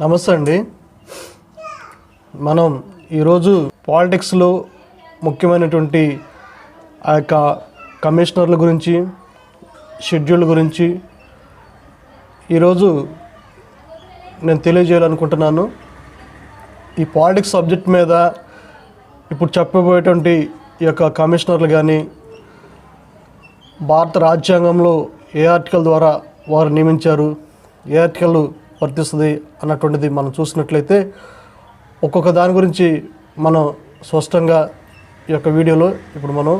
నమస్తే అండి. మనం ఈరోజు పాలిటిక్స్లో ముఖ్యమైనటువంటి ఆ యొక్క కమిషనర్ల గురించి షెడ్యూల్ గురించి ఈరోజు నేను తెలియజేయాలనుకుంటున్నాను. ఈ పాలిటిక్స్ సబ్జెక్ట్ మీద ఇప్పుడు చెప్పబోయేటువంటి ఈ యొక్క కమిషనర్లు కానీ భారత రాజ్యాంగంలో ఏ ఆర్టికల్ ద్వారా వారు నియమించారు ఏ ఆర్టికల్ వర్తిస్తుంది అన్నటువంటిది మనం చూసినట్లయితే ఒక్కొక్క దాని గురించి మనం స్పష్టంగా ఈ యొక్క వీడియోలో ఇప్పుడు మనం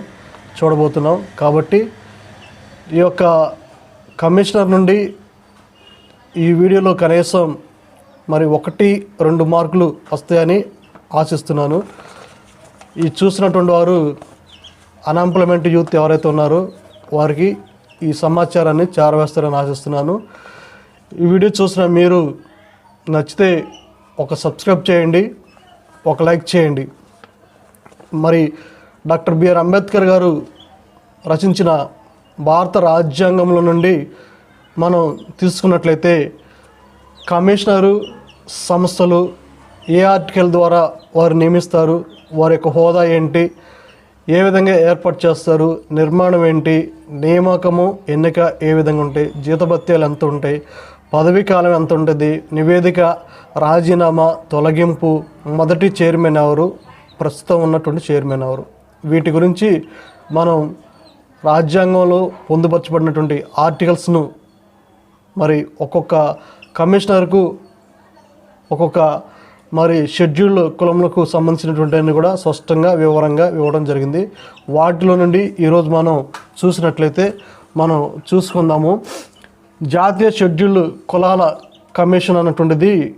చూడబోతున్నాం. కాబట్టి ఈ యొక్క కమిషనర్ నుండి ఈ వీడియోలో కనీసం మరి ఒకటి రెండు మార్కులు వస్తాయని ఆశిస్తున్నాను. ఈ చూసినటువంటి వారు అన్ఎంప్లాయ్మెంట్ యూత్ ఎవరైతే ఉన్నారో వారికి ఈ సమాచారాన్ని చేరవేస్తారని ఆశిస్తున్నాను. ఈ వీడియో చూసిన మీరు నచ్చితే ఒక సబ్స్క్రైబ్ చేయండి ఒక లైక్ చేయండి. మరి డాక్టర్ బిఆర్ అంబేద్కర్ గారు రచించిన భారత రాజ్యాంగంలో నుండి మనం తీసుకున్నట్లయితే కమిషనరు సంస్థలు ఏ ఆర్టికల్ ద్వారా వారు నియమిస్తారు వారి యొక్క హోదా ఏంటి ఏ విధంగా ఏర్పాటు చేస్తారు నిర్మాణం ఏంటి నియామకము ఎన్నిక ఏ విధంగా ఉంటాయి జీతభత్యాలు ఎంత ఉంటాయి పదవీ కాలం ఎంత ఉంటుంది? నివేదిక రాజీనామా తొలగింపు మొదటి చైర్మన్ ఎవరు? ప్రస్తుతం ఉన్నటువంటి చైర్మన్ ఎవరు? వీటి గురించి మనం రాజ్యాంగంలో పొందుపరచబడినటువంటి ఆర్టికల్స్ను మరి ఒక్కొక్క కమిషనర్కు ఒక్కొక్క మరి షెడ్యూల్ కులములకు సంబంధించినటువంటి అన్ని కూడా స్పష్టంగా వివరంగా ఇవ్వడం జరిగింది. వాటిలో నుండి ఈరోజు మనం చూసినట్లయితే మనం చూసుకుందాము. జాతీయ షెడ్యూల్ కులాల కమిషన్ అన్నటువంటిది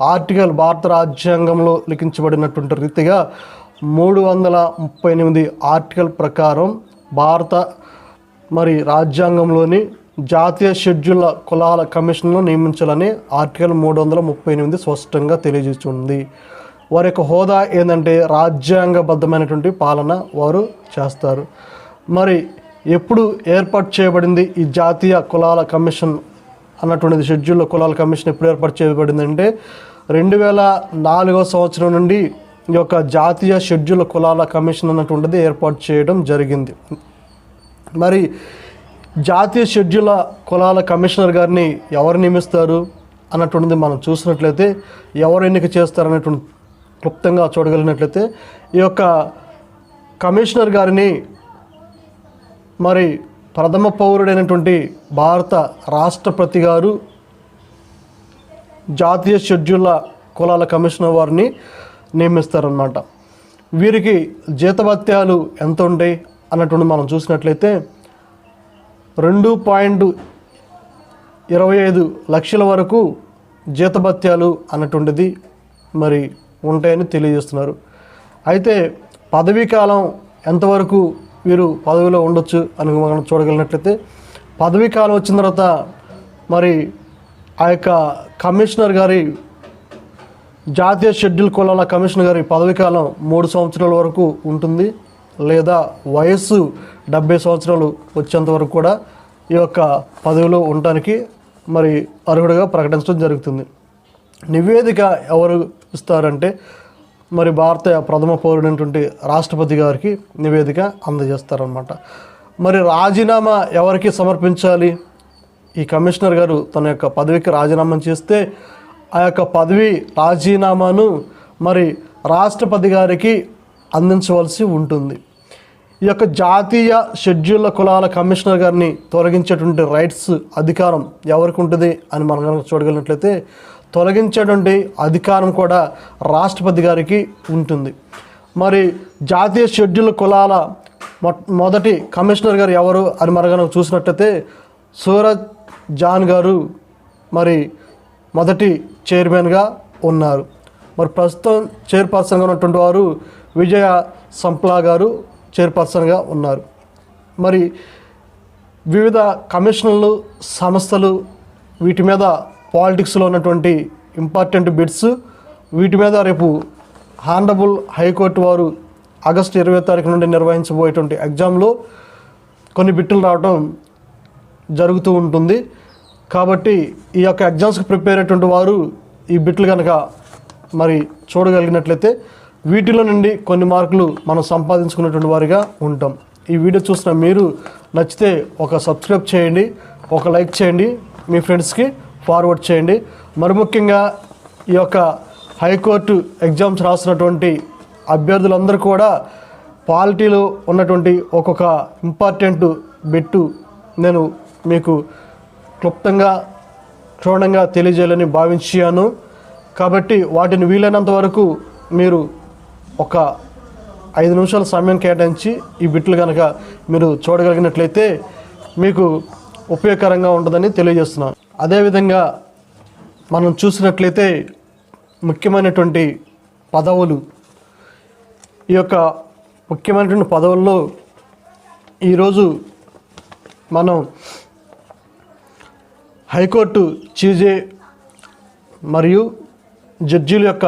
ఆర్టికల్ భారత రాజ్యాంగంలో లిఖించబడినటువంటి రీతిగా మూడు వందల ముప్పై ఎనిమిది ఆర్టికల్ ప్రకారం భారత మరి రాజ్యాంగంలోని జాతీయ షెడ్యూల్ కులాల కమిషన్ను నియమించాలని ఆర్టికల్ మూడు వందల ముప్పై ఎనిమిది స్పష్టంగా తెలియజేస్తుంది. వారి యొక్క హోదా ఏంటంటే రాజ్యాంగబద్ధమైనటువంటి పాలన వారు చేస్తారు. మరి ఎప్పుడు ఏర్పాటు చేయబడింది ఈ జాతీయ కులాల కమిషన్ అన్నటువంటిది షెడ్యూల్ కులాల కమిషన్ ఎప్పుడు ఏర్పాటు చేయబడిందంటే రెండు వేల నాలుగో సంవత్సరం నుండి ఈ యొక్క జాతీయ షెడ్యూల్ కులాల కమిషన్ అన్నటువంటిది ఏర్పాటు చేయడం జరిగింది. మరి జాతీయ షెడ్యూల్ కులాల కమిషనర్ గారిని ఎవరు నియమిస్తారు అన్నటువంటిది మనం చూసినట్లయితే ఎవరు ఎన్నిక చేస్తారు అనేటువంటి క్లుప్తంగా చూడగలిగినట్లయితే ఈ యొక్క కమిషనర్ గారిని మరి ప్రథమ పౌరుడైనటువంటి భారత రాష్ట్రపతి గారు జాతీయ షెడ్యూళ్ళ కులాల కమిషనర్ వారిని నియమిస్తారన్నమాట. వీరికి జీతభత్యాలు ఎంత ఉంటాయి అన్నటువంటి మనం చూసినట్లయితే రెండు పాయింట్ ఇరవై ఐదు లక్షల వరకు జీతభత్యాలు అన్నటువంటిది మరి ఉంటాయని తెలియజేస్తున్నారు. అయితే పదవీ కాలం ఎంతవరకు వీరు పదవిలో ఉండొచ్చు అని మనం చూడగలిగినట్లయితే పదవీ కాలం వచ్చిన తర్వాత మరి ఆ యొక్క కమిషనర్ గారి జాతీయ షెడ్యూల్ కులాల కమిషనర్ గారి పదవీ కాలం మూడు సంవత్సరాల వరకు ఉంటుంది. లేదా వయస్సు డెబ్బై సంవత్సరాలు వచ్చేంత వరకు కూడా ఈ యొక్క పదవిలో ఉండటానికి మరి అర్హుడిగా ప్రకటించడం జరుగుతుంది. నివేదిక ఎవరు ఇస్తారంటే మరి భారత ప్రథమ పౌరుడైనటువంటి రాష్ట్రపతి గారికి నివేదిక అందజేస్తారనమాట మరి రాజీనామా ఎవరికి సమర్పించాలి? ఈ కమిషనర్ గారు తన యొక్క పదవికి రాజీనామా చేస్తే ఆ యొక్క పదవి రాజీనామాను మరి రాష్ట్రపతి గారికి అందించవలసి ఉంటుంది. ఈ యొక్క జాతీయ షెడ్యూల్ కులాల కమిషనర్ గారిని తొలగించేటువంటి రైట్స్ అధికారం ఎవరికి ఉంటుంది అని మనం కనుక చూడగలిగినట్లయితే తొలగించేటువంటి అధికారం కూడా రాష్ట్రపతి గారికి ఉంటుంది. మరి జాతీయ షెడ్యూల్ కులాల మొ- మొదటి కమిషనర్ గారు ఎవరు అని మనం కనుక చూసినట్లయితే సూరజ్ జాన్ గారు మరి మొదటి చైర్మన్గా ఉన్నారు. మరి ప్రస్తుతం చైర్పర్సన్గా ఉన్నటువంటి వారు విజయ సంప్లా గారు చైర్పర్సన్గా ఉన్నారు. మరి వివిధ కమిషన్లు సంస్థలు వీటి మీద పాలిటిక్స్లో ఉన్నటువంటి ఇంపార్టెంట్ బిట్స్ వీటి మీద రేపు హానరబుల్ హైకోర్టు వారు ఆగస్టు ఇరవై తారీఖు నుండి నిర్వహించబోయేటువంటి ఎగ్జామ్లో కొన్ని బిట్లు రావడం జరుగుతూ ఉంటుంది. కాబట్టి ఈ యొక్క ఎగ్జామ్స్కి ప్రిపేర్ అయ్యేటువంటి వారు ఈ బిట్లు కనుక మరి చూడగలిగినట్లయితే వీటిలో నుండి కొన్ని మార్కులు మనం సంపాదించుకున్నటువంటి వారిగా ఉంటాం. ఈ వీడియో చూసిన మీరు నచ్చితే ఒక సబ్స్క్రైబ్ చేయండి ఒక లైక్ చేయండి మీ ఫ్రెండ్స్కి ఫార్వర్డ్ చేయండి. మరి ముఖ్యంగా ఈ యొక్క హైకోర్టు ఎగ్జామ్స్ రాసినటువంటి అభ్యర్థులందరూ కూడా పాలిటీలో ఉన్నటువంటి ఒక్కొక్క ఇంపార్టెంట్ బిట్టు నేను మీకు క్లుప్తంగా క్షుణ్ణంగా తెలియజేయాలని భావించాను. కాబట్టి వాటిని వీలైనంత వరకు మీరు ఒక ఐదు నిమిషాల సమయం కేటాయించి ఈ బిట్లు కనుక మీరు చూడగలిగినట్లయితే మీకు ఉపయోగకరంగా ఉంటుందని తెలియజేస్తున్నాను. అదేవిధంగా మనం చూసినట్లయితే ముఖ్యమైనటువంటి పదవులు ఈ యొక్క ముఖ్యమైనటువంటి పదవుల్లో ఈరోజు మనం హైకోర్టు చీజే మరియు జడ్జీల యొక్క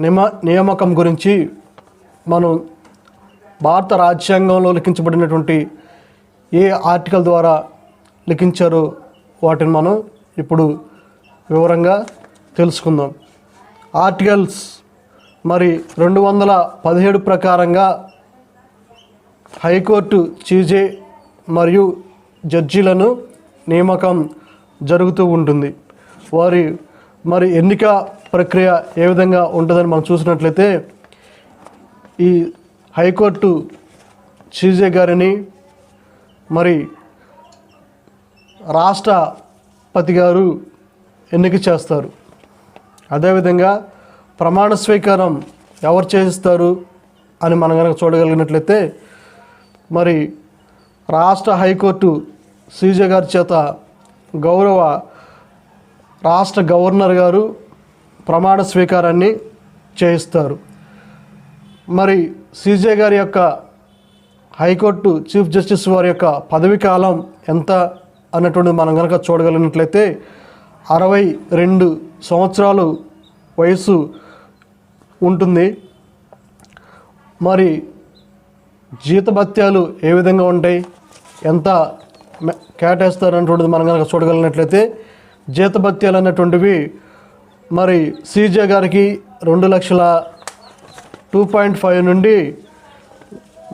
నియమ నియామకం గురించి మనం భారత రాజ్యాంగంలో లిఖించబడినటువంటి ఏ ఆర్టికల్ ద్వారా లిఖించారో వాటిని మనం ఇప్పుడు వివరంగా తెలుసుకుందాం. ఆర్టికల్స్ మరి రెండు వందల పదిహేడు ప్రకారంగా హైకోర్టు చీజే మరియు జడ్జీలను నియామకం జరుగుతూ ఉంటుంది. వారి మరి ఎన్నిక ప్రక్రియ ఏ విధంగా ఉంటుందని మనం చూసినట్లయితే ఈ హైకోర్టు చీజే గారిని మరి రాష్ట్రపతి గారు ఎన్నిక చేస్తారు. అదేవిధంగా ప్రమాణ స్వీకారం ఎవరు చేయిస్తారు అని మనం కనుక చూడగలిగినట్లయితే మరి రాష్ట్ర హైకోర్టు సీజే గారి చేత గౌరవ రాష్ట్ర గవర్నర్ గారు ప్రమాణ స్వీకారాన్ని చేయిస్తారు. మరి సీజే గారి యొక్క హైకోర్టు చీఫ్ జస్టిస్ వారి యొక్క పదవి కాలం ఎంత అన్నటువంటిది మనం కనుక చూడగలిగినట్లయితే అరవై రెండు సంవత్సరాలు వయసు ఉంటుంది. మరి జీతభత్యాలు ఏ విధంగా ఉంటాయి? ఎంత కేటాయిస్తారన్నటువంటిది కేటాయిస్తారు మనం కనుక చూడగలిగినట్లయితే జీతభత్యాలు అన్నటువంటివి మరి సీజే గారికి రెండు లక్షల టూ పాయింట్ ఫైవ్ నుండి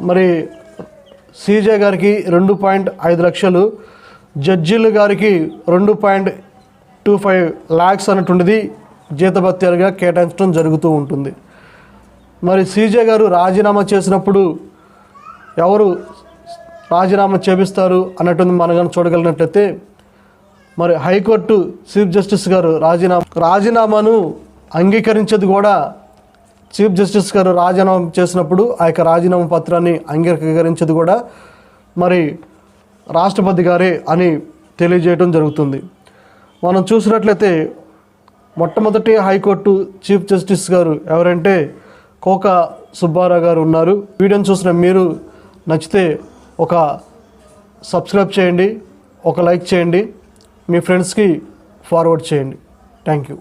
మరి సీజే గారికి రెండు పాయింట్ ఐదు లక్షలు జడ్జీలు గారికి రెండు పాయింట్ టూ ఫైవ్ ల్యాక్స్ అన్నటువంటిది జీతభత్యాలుగా కేటాయించడం జరుగుతూ ఉంటుంది. మరి సీజే గారు రాజీనామా చేసినప్పుడు ఎవరు రాజీనామా చేపిస్తారు అన్నట్టుంది మనం కానీ చూడగలిగినట్లయితే మరి హైకోర్టు చీఫ్ జస్టిస్ గారు రాజీనామా రాజీనామాను అంగీకరించేది కూడా చీఫ్ జస్టిస్ గారు రాజీనామా చేసినప్పుడు ఆ యొక్క రాజీనామా పత్రాన్ని అంగీకరించేది కూడా మరి రాష్ట్రపతి గారే అని తెలియజేయడం జరుగుతుంది. మనం చూసినట్లయితే మొట్టమొదటి హైకోర్టు చీఫ్ జస్టిస్ గారు ఎవరంటే కోక సుబ్బారావు గారు ఉన్నారు. వీడియోని చూసిన మీరు నచ్చితే ఒక సబ్స్క్రైబ్ చేయండి ఒక లైక్ చేయండి మీ ఫ్రెండ్స్కి ఫార్వర్డ్ చేయండి. Thank you.